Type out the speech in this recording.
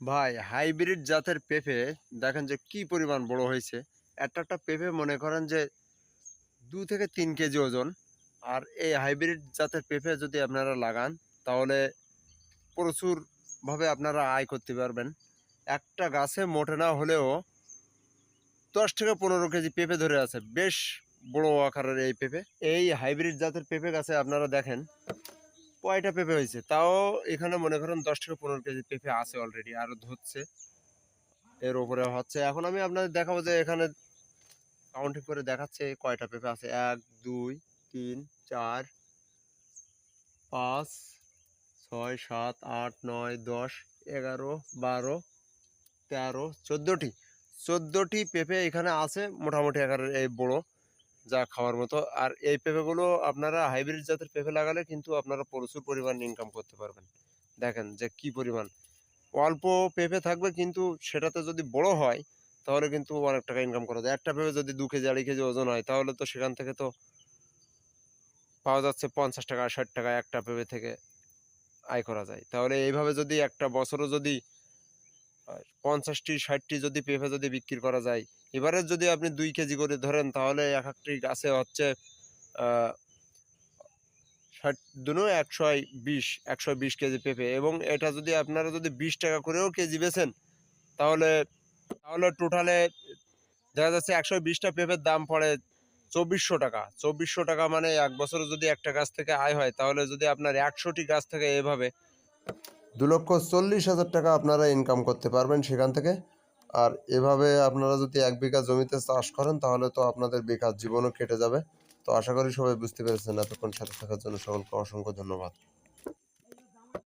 ভাই, হাইব্রিড জাতের পেঁপে দেখেন যে কি পরিমাণ বড় হয়েছে। একটা একটা পেঁপে মনে করেন যে দু থেকে তিন কেজি ওজন। আর এই হাইব্রিড জাতের পেঁপে যদি আপনারা লাগান, তাহলে প্রচুরভাবে আপনারা আয় করতে পারবেন। একটা গাছে মোটে না হলেও দশ থেকে পনেরো কেজি পেঁপে ধরে আছে। বেশ বড় আকারের এই পেঁপে। এই হাইব্রিড জাতের পেঁপে গাছে আপনারা দেখেন কয়টা পেঁপে হয়েছে? তাও এখানে মনে করেন দশ থেকে পনেরো কেজি পেঁপে আছে অলরেডি আরও ধরছে। এর উপরে হচ্ছে, এখন আমি আপনাদের দেখাবো যে এখানে কাউন্টিং করে দেখাচ্ছে কয়টা পেঁপে আছে। এক, দুই, তিন, চার, পাঁচ, ছয়, সাত, আট, নয়, দশ, এগারো, বারো, তেরো, চোদ্দোটি। চোদ্দোটি পেঁপে এখানে আছে, মোটামুটি আকারের এই বড়। যা খাওয়ার মতো। আর এই পেঁপেগুলো আপনারা হাইব্রিড জাতের পেঁপে লাগালে কিন্তু আপনারা প্রচুর পরিমাণ ইনকাম করতে পারবেন। দেখেন যে কি পরিমাণ। অল্প পেঁপে থাকবে কিন্তু সেটাতে যদি বড় হয়, তাহলে কিন্তু অনেক টাকা ইনকাম করা যায়। একটা পেঁপে যদি দু কেজি, আড়াই কেজি ওজন হয়, তাহলে তো সেখান থেকে তো পাওয়া যাচ্ছে পঞ্চাশ টাকা, ষাট টাকা একটা পেঁপে থেকে আয় করা যায়। তাহলে এইভাবে যদি একটা বছরও যদি পঞ্চাশটি, ষাটটি যদি পেঁপে যদি বিক্রি করা যায়, এবারে যদি আপনি দুই কেজি করে ধরেন, তাহলে এক একটি গাছে হচ্ছে ষাট দুনো একশো বিশ একশো বিশ কেজি পেঁপে। এবং এটা যদি আপনারা যদি বিশ টাকা করেও কেজি বেছেন তাহলে তাহলে টোটালে দেখা যাচ্ছে একশো বিশটা পেঁপের দাম পড়ে চব্বিশশো টাকা। চব্বিশশো টাকা মানে এক বছরে যদি একটা গাছ থেকে আয় হয়, তাহলে যদি আপনার একশোটি গাছ থেকে এভাবে দু লক্ষ চল্লিশ হাজার টাকা আপনারা ইনকাম করতে পারবেন সেখান থেকে। আর এভাবে আপনারা যদি এক বিঘা জমিতে চাষ করেন, তাহলে তো আপনাদের বেকার জীবনও কেটে যাবে। তো আশা করি সবাই বুঝতে পেরেছেন। এতক্ষণ সাথে থাকার জন্য সকলকে অসংখ্য ধন্যবাদ।